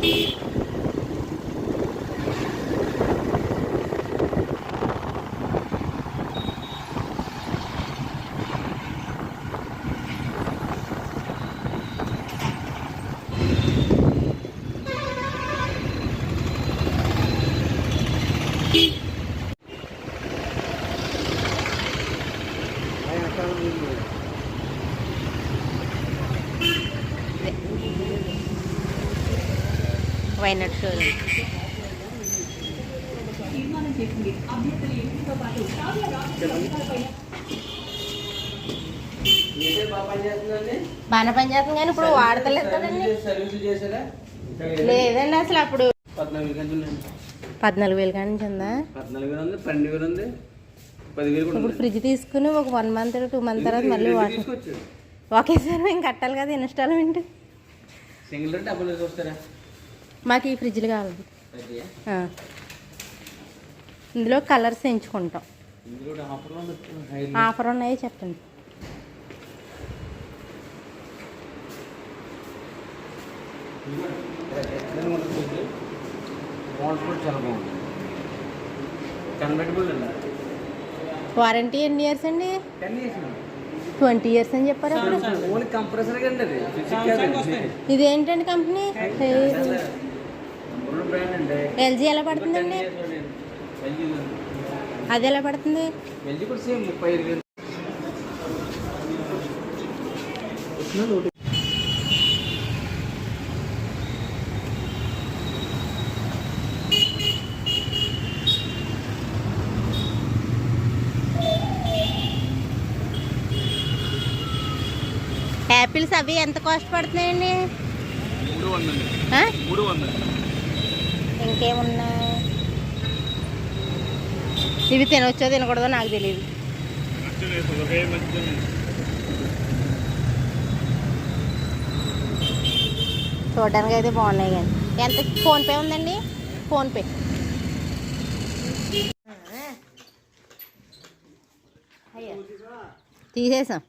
Beep. వైనట్ showroom బాగా పనిచేస్తుంది కానీ ఇప్పుడు వాడతలేదు కదండి. లేదండి అసలు అప్పుడు పద్నాలుగు వేలు కాడి నుంచి ఉందా ఇప్పుడు ఫ్రిడ్జ్ తీసుకుని ఒక వన్ మంత్ టూ మంత్ తర్వాత మళ్ళీ తీసుకొచ్చాడు. ఒకేసారి మేము కట్టాలి కదా ఇన్స్టాల్మెంట్. సింగిల్ చూస్తారా మాకు ఈ ఫ్రిడ్జ్లు కావాలి. ఇందులో కలర్స్ ఎంచుకుంటాం ఆఫర్ ఉన్నాయి చెప్పండి. వారంటీ ఎన్ని ఇయర్స్ అండి? ట్వంటీ ఇయర్స్ అని చెప్పారు అప్పుడు ఓన్లీ కంప్రెసర్ కండి అది. ఫిజిక్ కాదండి ఇది ఏంటండి కంపెనీ ఎల్జీ ఎలా పడుతుందండి? అది ఎలా పడుతుంది? యాపిల్స్ అవి ఎంత కాస్ట్ పడుతున్నాయండి? మూడు వందలు? మూడు వందలు. ఇంకేమున్నాయి ఇవి తినవచ్చో తినకూడదో నాకు తెలియదు చూడడానికి అయితే బాగున్నాయి కానీ. ఎంత? ఫోన్పే ఉందండి? ఫోన్పే. తీసేసాం.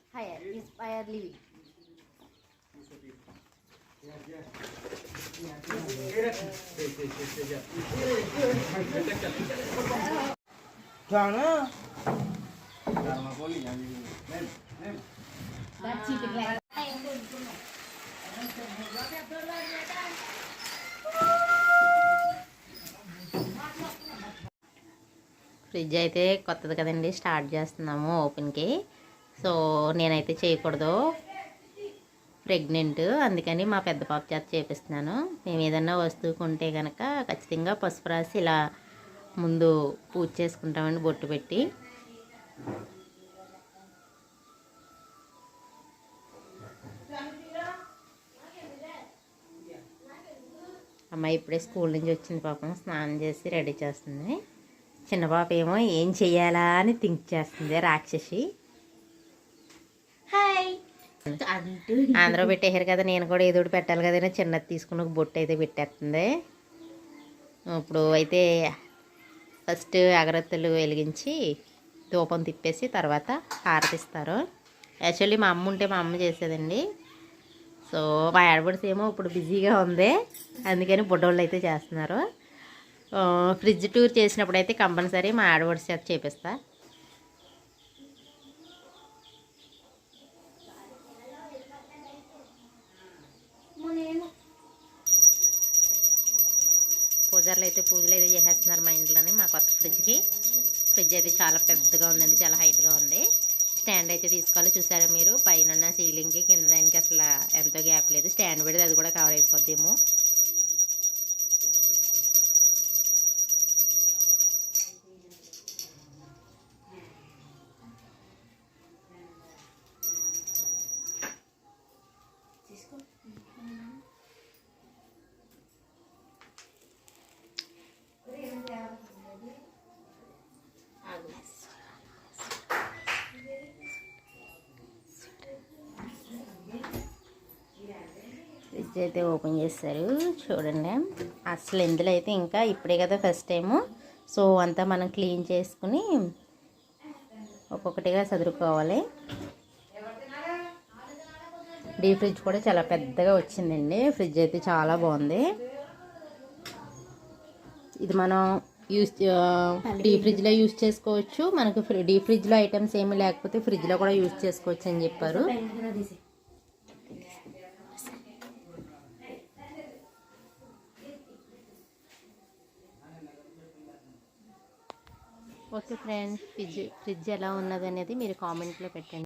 ఫ్రిడ్జ్ అయితే కొత్తది కదండి స్టార్ట్ చేస్తున్నాము ఓపెన్కి సో నేనైతే చేయకూడదు. ప్రెగ్నెంట్. అందుకని మా పెద్ద పాప చేత చేపిస్తున్నాను. మేము ఏదన్నా వస్తువు కొంటే కనుక ఖచ్చితంగా పసుపు రాసి ఇలా ముందు పూజ చేసుకుంటామండి బొట్టు పెట్టి. అమ్మాయి ఇప్పుడే స్కూల్ నుంచి వచ్చింది పాపం. స్నానం చేసి రెడీ చేస్తుంది. చిన్న పాప ఏమో ఏం చెయ్యాలా అని థింక్ చేస్తుంది రాక్షసి. హాయ్. ఆంధ్ర పెట్టేశారు కదా నేను కూడా ఏదో ఒకటి పెట్టాలి కదా చిన్నది తీసుకుని ఒక బొట్టు అయితే పెట్టేస్తుంది. ఇప్పుడు అయితే ఫస్ట్ అగరత్తులు వెలిగించి ధూపం తిప్పేసి తర్వాత హారతిస్తారు యాక్చువల్లీ మా అమ్మ ఉంటే మా అమ్మ చేసేదండి. సో మా ఆడబడిసి ఏమో ఇప్పుడు బిజీగా ఉంది. అందుకని బుడ్డోళ్ళు అయితే చేస్తున్నారు. ఫ్రిడ్జ్ టూర్ చేసినప్పుడు అయితే కంపల్సరీ మా ఆడబడిస్ చేత చేపిస్తాను పూజారులు అయితే పూజలు అయితే చేసేస్తున్నారు మా ఇంట్లోనే మా కొత్త ఫ్రిడ్జ్కి. ఫ్రిడ్జ్ అయితే చాలా పెద్దగా ఉందండి చాలా హైట్గా ఉంది. స్టాండ్ అయితే తీసుకోవాలి. చూసారా మీరు? పైన సీలింగ్కి కింద దానికి అసలు ఎంతో గ్యాప్ లేదు. స్టాండ్ పెడితే అది కూడా కవర్ అయిపోద్దేమో. ఫ్రిడ్జ్ అయితే ఓపెన్ చేస్తారు. చూడండి. అసలు ఇందులో అయితే ఇంకా ఇప్పుడే కదా ఫస్ట్ టైము సో అంతా మనం క్లీన్ చేసుకుని ఒక్కొక్కటిగా చదువుకోవాలి డీ ఫ్రిడ్జ్ కూడా చాలా పెద్దగా వచ్చిందండి. ఫ్రిడ్జ్ అయితే చాలా బాగుంది. ఇది మనం యూస్ డీ ఫ్రిడ్జ్లో యూస్ చేసుకోవచ్చు. మనకు డీ ఫ్రిడ్జ్లో ఐటమ్స్ ఏమి లేకపోతే ఫ్రిడ్జ్లో కూడా యూస్ చేసుకోవచ్చు అని చెప్పారు. ఓకే ఫ్రెండ్స్ ఫ్రిడ్జ్ ఫ్రిడ్జ్ ఎలా ఉన్నది అనేది మీరు కామెంట్లో పెట్టండి.